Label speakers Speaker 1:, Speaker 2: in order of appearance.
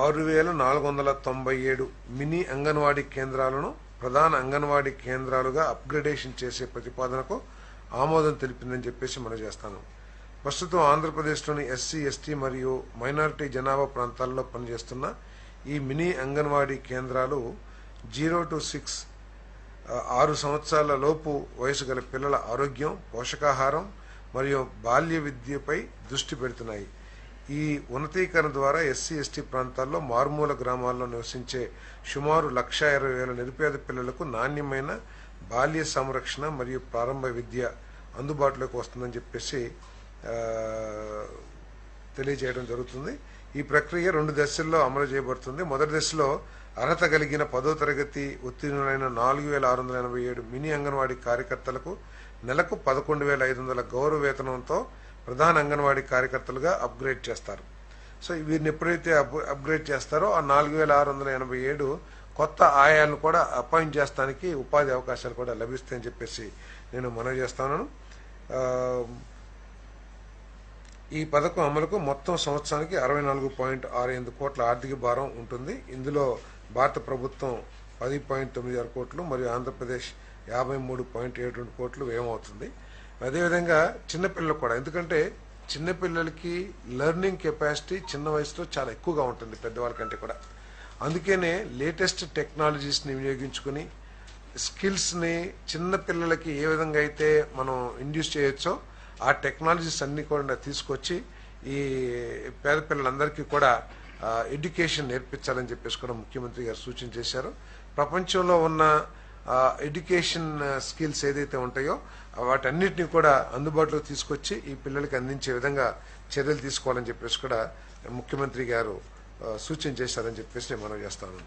Speaker 1: ఆరు వేల నాలుగు వందల తొంభై ఏడు మినీ అంగన్వాడీ కేంద్రాలను ప్రధాన అంగన్వాడీ కేంద్రాలుగా అప్గ్రేడేషన్ చేసే ప్రతిపాదనకు ఆమోదం తెలిపిందని చెప్పేసి మనం చేస్తాను. ప్రస్తుతం ఆంధ్రప్రదేశ్లోని ఎస్సీ ఎస్టీ మరియు మైనారిటీ జనాభా ప్రాంతాల్లో పనిచేస్తున్న ఈ మినీ అంగన్వాడీ కేంద్రాలు జీరో టు సిక్స్ ఆరు సంవత్సరాల లోపు వయసు గల పిల్లల ఆరోగ్యం పోషకాహారం మరియు బాల్య విద్యపై దృష్టి పెడుతున్నాయి. ఈ ఉన్నతీకరణ ద్వారా ఎస్సీ ఎస్టీ ప్రాంతాల్లో మారుమూల గ్రామాల్లో నివసించే సుమారు లక్ష ఇరవై వేల నిరుపేద పిల్లలకు నాణ్యమైన బాల్య సంరక్షణ మరియు ప్రారంభ విద్య అందుబాటులోకి వస్తుందని చెప్పేసి తెలియజేయడం జరుగుతుంది. ఈ ప్రక్రియ రెండు దశల్లో అమలు చేయబడుతుంది. మొదటి దశలో అర్హత కలిగిన పదో తరగతి ఉత్తీర్ణులైన నాలుగు వేల ఆరు వందల ఎనభై ఏడు మినీ అంగన్వాడీ కార్యకర్తలకు నెలకు పదకొండు వేల ఐదు వందల గౌరవ వేతనంతో ప్రధాన అంగన్వాడీ కార్యకర్తలుగా అప్గ్రేడ్ చేస్తారు. సో వీరిని ఎప్పుడైతే అప్ అప్గ్రేడ్ చేస్తారో ఆ నాలుగు వేల ఆరు వందల ఎనభై ఏడు కొత్త ఆయాలను కూడా అపాయింట్ చేస్తానికి ఉపాధి అవకాశాలు కూడా లభిస్తాయని చెప్పేసి నేను మనవి చేస్తాను ఈ పథకం అమలుకు మొత్తం సంవత్సరానికి అరవై నాలుగు పాయింట్ ఆరు ఎనిమిది కోట్ల ఆర్థిక భారం ఉంటుంది. ఇందులో భారత ప్రభుత్వం పది పాయింట్ తొమ్మిది ఆరు కోట్లు మరియు ఆంధ్రప్రదేశ్ యాభై మూడు పాయింట్ ఏడు రెండు కోట్లు వ్యయమవుతుంది అదేవిధంగా చిన్నపిల్లలు కూడా. ఎందుకంటే చిన్నపిల్లలకి లెర్నింగ్ కెపాసిటీ చిన్న వయసులో చాలా ఎక్కువగా ఉంటుంది పెద్దవాళ్ళ కంటే కూడా. అందుకనే లేటెస్ట్ టెక్నాలజీస్ని వినియోగించుకుని స్కిల్స్ని చిన్న పిల్లలకి ఏ విధంగా అయితే మనం ఇండ్యూస్ చేయొచ్చో ఆ టెక్నాలజీస్ అన్నీ కూడా తీసుకొచ్చి ఈ పేద పిల్లలందరికీ కూడా ఎడ్యుకేషన్ నేర్పించాలని చెప్పేసి కూడా ముఖ్యమంత్రి గారు సూచన చేశారు. ప్రపంచంలో ఉన్న ఎడ్యుకేషన్ స్కిల్స్ ఏదైతే ఉంటాయో వాటన్నిటిని కూడా అందుబాటులోకి తీసుకొచ్చి ఈ పిల్లలకి అందించే విధంగా చర్యలు తీసుకోవాలని చెప్పేసి కూడా ముఖ్యమంత్రి గారు సూచన చేశారని చెప్పేసి నేను మనం చేస్తాను